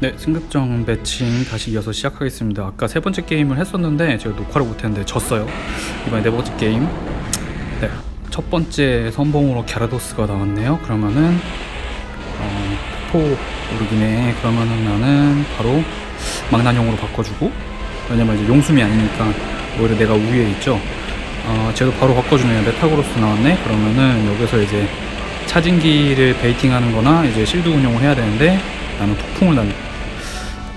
네, 승급정 매칭 다시 이어서 시작하겠습니다. 아까 세 번째 게임을 했었는데 제가 녹화를 못했는데 졌어요. 이번에 네 번째 게임. 네, 첫 번째 선봉으로 갸라도스가 나왔네요. 그러면은 어, 폭포 오르기네. 그러면은 나는 바로 망나뇽으로 바꿔주고 왜냐면 이제 용숨이 아니니까 오히려 내가 우위에 있죠. 어, 쟤도 바로 바꿔주네요. 메타고로스 나왔네. 그러면은 여기서 이제 차진기를 베이팅하는 거나 이제 실드 운용을 해야 되는데 나는 폭풍을 날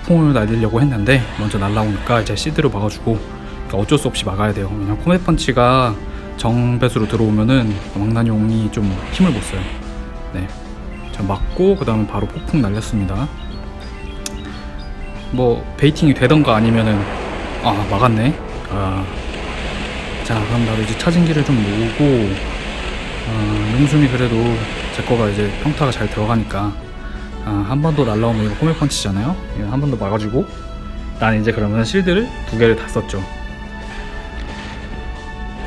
폭풍을 날리려고 했는데 먼저 날라오니까 이제 시드로 막아주고 그러니까 어쩔 수 없이 막아야 돼요. 왜냐면 코멧 펀치가 정배수로 들어오면은 망나뇽이 좀 힘을 못 써요. 네. 자, 맞고 그 다음에 바로 폭풍 날렸습니다. 뭐 베이팅이 되던가 아니면은 아 막았네. 아. 자 그럼 나도 이제 차진기를 좀 모으고 어, 용숨이 그래도 제 거가 이제 평타가 잘 들어가니까 아, 한 번 더 날라오면 이거 호메 펀치잖아요. 이거 한번 더 막아주고 난 이제 그러면 실드를 두 개를 다 썼죠.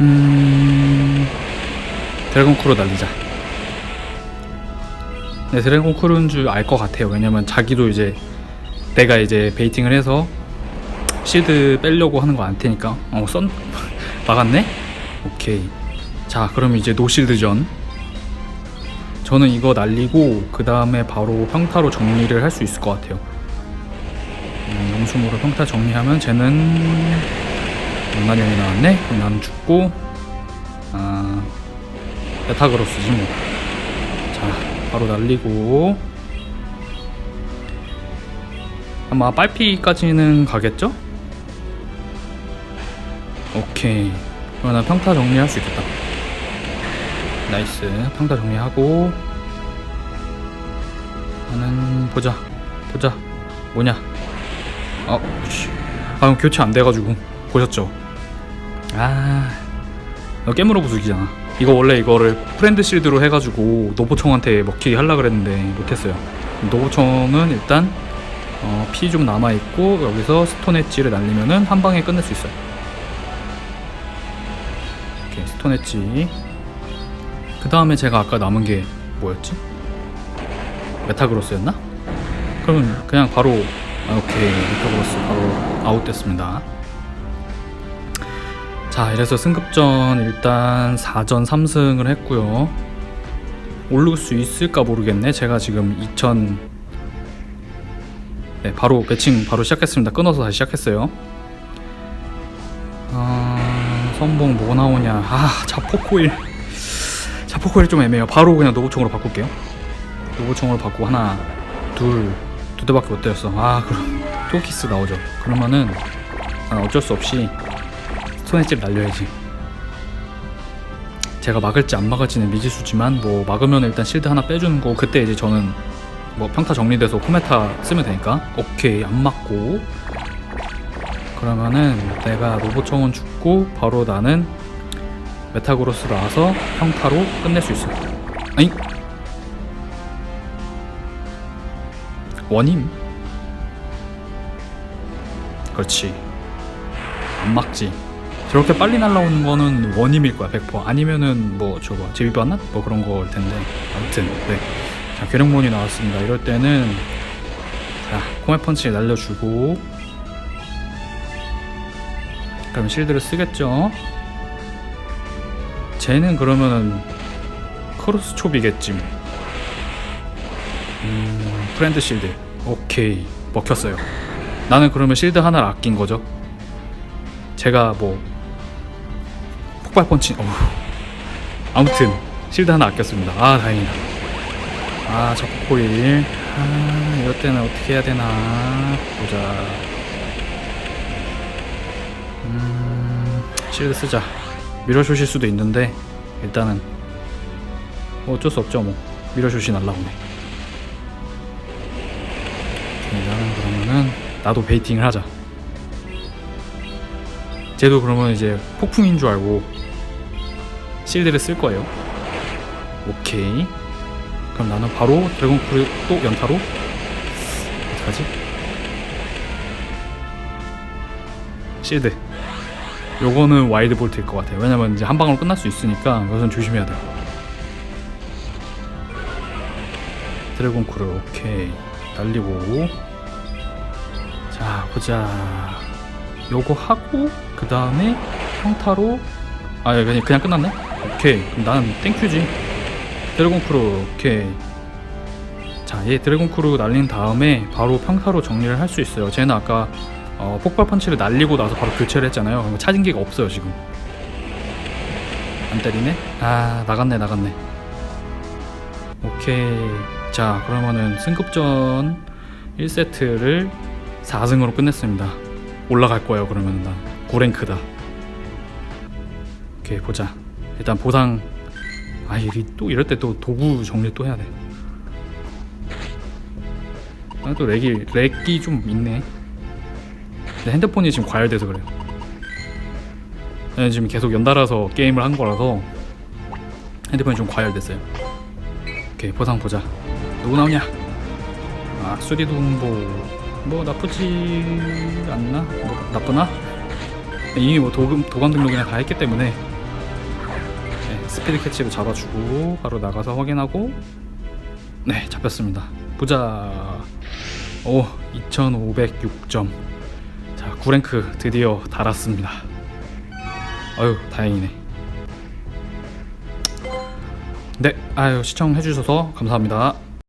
음 드래곤 크루 날리자. 네 드래곤 크루인 줄 알 것 같아요. 왜냐면 자기도 이제 내가 이제 베이팅을 해서 실드 빼려고 하는 거 안 테니까 어 썬 막았네? 오케이 자 그럼 이제 노실드전 저는 이거 날리고 그 다음에 바로 평타로 정리를 할 수 있을 것 같아요. 음, 용숨으로 평타 정리하면 쟤는 망나뇽이 나왔네. 그럼 죽고 아 메타그로스지 뭐 자 바로 날리고. 아마 빨피까지는 가겠죠? 오케이. 그러면 평타 정리할 수 있겠다 나이스. 평타 정리하고. 나는 보자. 보자. 뭐냐? 아, 씨. 아 교체 안 돼가지고 보셨죠? 아 깨물어 부수기잖아. 이거 원래 이거를 프렌드 실드로 해가지고 노보총한테 먹히게 하려 그랬는데 못했어요. 노보총은 일단 어, 피 좀 남아있고 여기서 스톤 엣지를 날리면은 한 방에 끝낼 수 있어요. 이렇게 스톤 엣지 그 다음에 제가 아까 남은 게 뭐였지? 메타그로스였나? 그러면 그냥 바로 아, 오케이 메타그로스 바로 아웃됐습니다 자 이래서 승급전 일단 4전 3승을 했고요 오를 수 있을까 모르겠네 제가 지금 2000 네, 바로 매칭 바로 시작했습니다. 끊어서 다시 시작했어요. 아, 선봉 뭐 나오냐? 아, 자포코일. 자포코일 좀 애매해요. 바로 그냥 노부총으로 바꿀게요. 노부총으로 바꾸고 하나, 둘, 두 대밖에 못 때렸어. 아, 그럼 토키스 나오죠. 그러면은 난 어쩔 수 없이 스톤엣지를 날려야지. 제가 막을지 안 막을지는 미지수지만 뭐 막으면 일단 실드 하나 빼주는 거 그때 이제 저는 뭐 평타 정리돼서 코메타 쓰면 되니까 오케이 안 맞고 그러면은 내가 로봇청은 죽고 바로 나는 메타그로스 나와서 평타로 끝낼 수 있어 아잉 원임? 그렇지. 안 막지. 저렇게 빨리 날라오는 거는 원임일 거야 100% 아니면은 뭐 저거 제비바나? 뭐 그런 거일 텐데. 아무튼 네. 자, 괴력몬이 나왔습니다. 이럴 때는 자, 코메 펀치 날려주고. 그럼 실드를 쓰겠죠. 쟤는 그러면은 크로스 촉이겠지. 음, 프렌드 실드. 오케이. 먹혔어요. 나는 그러면 실드 하나를 아낀 거죠. 제가 뭐 폭발 펀치. 어후. 아무튼 실드 하나 아꼈습니다. 아, 다행이다. 아, 적코일. 아, 이럴 때는 어떻게 해야 되나. 보자. 음, 실드 쓰자. 미러슛일 수도 있는데, 일단은, 뭐 어쩔 수 없죠, 뭐. 미러슛이 날라오네. 일단은 그러면은, 나도 베이팅을 하자. 쟤도 그러면 이제 폭풍인 줄 알고, 실드를 쓸 거예요. 오케이. 그럼 나는 바로 드래곤크루 또 연타로 어떡하지? 실드 요거는 와이드 볼트일 것 같아요. 왜냐면 이제 한 방으로 끝날 수 있으니까 이것은 조심해야 돼요. 드래곤 크루 오케이. 날리고. 자 보자. 요거 하고 그 다음에 평타로. 아 그냥, 그냥 끝났네? 오케이. 그럼 나는 땡큐지. 드래곤 크루 오케이. 자 얘 드래곤 크루 날린 다음에 바로 평타로 정리를 할 수 있어요. 쟤는 아까 어, 폭발 펀치를 날리고 나서 바로 교체를 했잖아요. 차진 기가 없어요 지금. 안 때리네? 아 나갔네 나갔네. 오케이. 자 그러면은 승급전 1세트를 4승으로 끝냈습니다. 올라갈 거예요 그러면은 나. 9랭크다. 오케이 보자. 일단 보상. 아 이게 또 이럴 때 또 도구 정리 또 해야 돼. 아, 또 렉이 렉이 좀 있네. 내 핸드폰이 지금 과열돼서 그래요. 저는 지금 계속 연달아서 게임을 한 거라서 핸드폰이 좀 과열됐어요. 오케이 보상 보자. 누구 나오냐? 아 수리도 홍보 뭐 나쁘지 않나? 뭐 나쁘나? 이미 뭐 도금 도감 등록이나 다 했기 때문에 네, 스피드 캐치로 잡아주고 바로 나가서 확인하고 네 잡혔습니다 보자 오 2506점 자 9랭크 드디어 달았습니다. 아유 다행이네. 네 아유 시청해주셔서 감사합니다